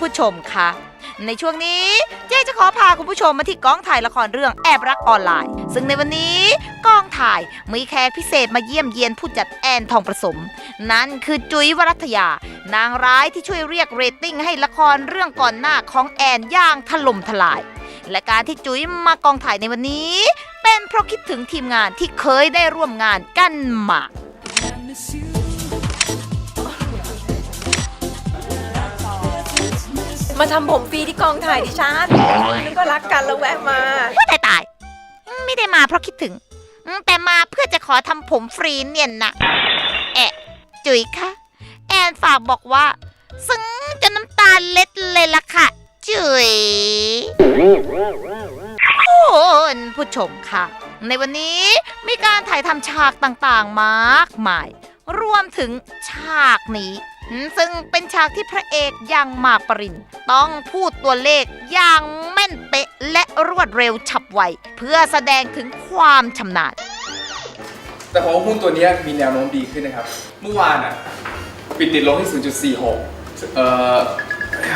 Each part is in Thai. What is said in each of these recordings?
ผู้ชมคะในช่วงนี้เจ๊จะขอพาคุณผู้ชมมาที่กองถ่ายละครเรื่องแอบรักออนไลน์ ซึ่งในวันนี้กองถ่ายมีแขกพิเศษมาเยี่ยมเยียนผู้จัดแอนทองประสม นั่นคือจุ๋ยวรัตยา นางร้ายที่ช่วยเรียกเรตติ้งให้ละครเรื่องก่อนหน้าของแอนย่างถล่มทลาย และการที่จุ๋ยมากองถ่ายในวันนี้ เป็นเพราะคิดถึงทีมงานที่เคยได้ร่วมงานกันมา มาทำผมฟรีที่กองถ่ายดิฉันนึกก็รักกันแล้วแวะมาว่าตายตายอืมไม่ได้มาเพราะคิดถึงอืมแต่มาเพื่อจะขอทำผมฟรีเนี่ยนะแอะจุ๋ยคะแอนฝากบอกว่า ซึ้งจนน้ำตาเล็ดเลยล่ะค่ะ จุ๋ย คุณผู้ชมค่ะ ในวันนี้มีการถ่ายทำฉากต่างๆมากมาย รวมถึงฉากนี้ ซึ่งเป็นฉากที่พระเอกอย่างมากปรินต้องพูดตัวเลขอย่างแม่นเป๊ะและรวดเร็วฉับไว เพื่อแสดงถึงความชำนาญ แต่ผมว่าหุ้นตัวนี้มีแนวโน้มดีขึ้นนะครับ เมื่อวานอะ ปิดติดลงที่ 0.46 เอ่อ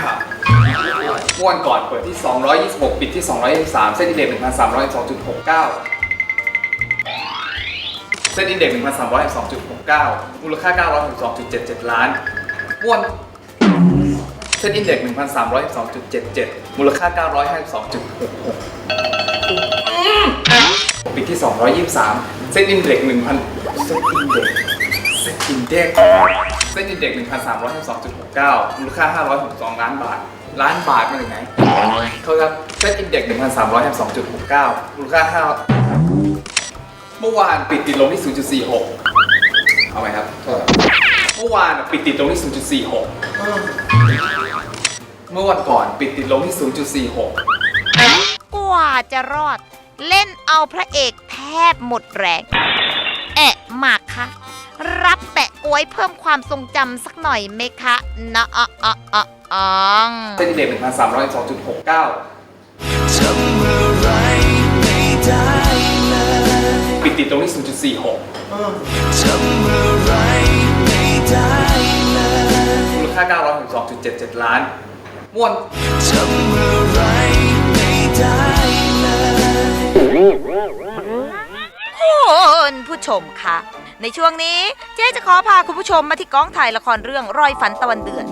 ครับเมื่อวันก่อนเปิดที่ 226 ปิดที่ 223 เส้นอินเด็กซ์1,312.69 เส้นอินเด็กซ์1,312.69 มูลค่า 962.77 ล้าน วนเส้นอินเด็กซ์1,312.77 มูลค่า 952.66ปิดที่ 223 เส้นอินเด็กซ์1,000 เส้นอินเด็กซ์เส้นอินเด็กซ์เส้นอินเด็กซ์1,352.69 มูลค่า 562 ล้านบาท ล้านบาทมาจากไหนเขาครับ เส้นอินเด็กซ์1,352.69 มูลค่า5เมื่อวานปิดติดลงที่ 0.46 เอาไหมครับโทษครับ มื่อวานปิดติดลงที่ 0.46 เมื่อวันก่อนปิดติดลงที่ 0.46 กว่าจะรอด เล่นเอาพระเอกแทบหมดแรง แอะหมากคะรับแปะกล้วยเพิ่มความทรงจำสักหน่อยไหมคะนะอะอะอะอ่องเส้นอินเด็กซ์1,312.69ปิดติดตรงที่ 0.46มูล ค่า 962.77 ล้าน ม่วน คุณผู้ชมคะ ในช่วงนี้เจ๊จะขอพาคุณผู้ชมมาที่กองถ่ายละครเรื่องรอยฝันตะวันเดือน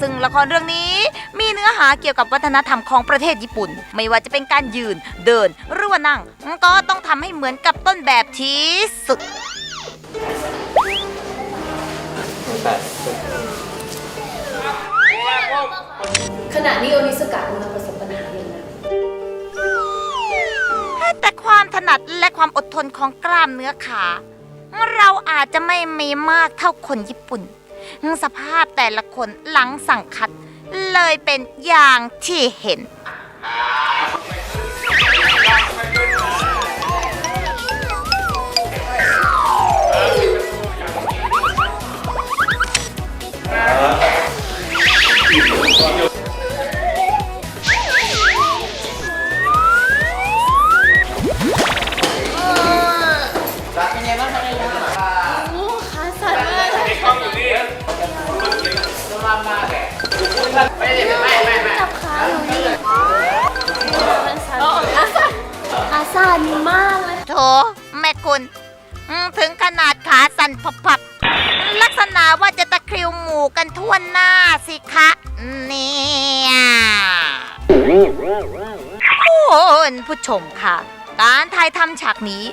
ซึ่งละครเรื่องนี้มีเนื้อหาเกี่ยวกับวัฒนธรรมของประเทศญี่ปุ่น ไม่ว่าจะเป็นการยืนเดินหรือว่านั่ง ก็ต้องทำให้เหมือนกับต้นแบบที่สุด ณะนี้โอนิสกะกำลังประสบปัญหาอย่างหนักแต่ความถนัดและความอดทนของกล้ามเนื้อขา เราอาจจะไม่มีมากเท่าคนญี่ปุ่น สภาพแต่ละคนหลังสั่งคัดเลยเป็นอย่างที่เห็น จับขาหนูนี่มันสั่นขาสั่นขาสั่นมากเลยโถแม่คุณถึงขนาดขาสั่นพับๆลักษณะว่าจะตะคริวหมู่กันทั่วหน้าสิคะเนี่ยคุณผู้ชมค่ะ การถ่ายทำฉากนี้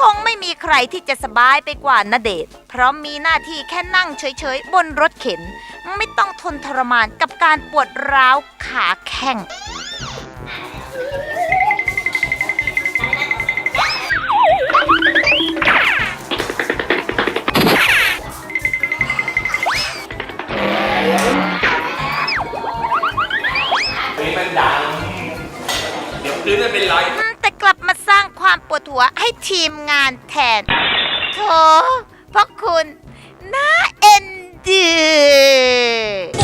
คงไม่มีใครที่จะสบายไปกว่าณเดชเพราะมีหน้าที่แค่นั่งเฉยๆ บนรถเข็น ไม่ต้องทนทรมานกับการปวดร้าวขาแข้งแต่ กลับมาสร้างความปวดหัวให้ทีมงานแทนโถพราะคุณน่าเอ็นดู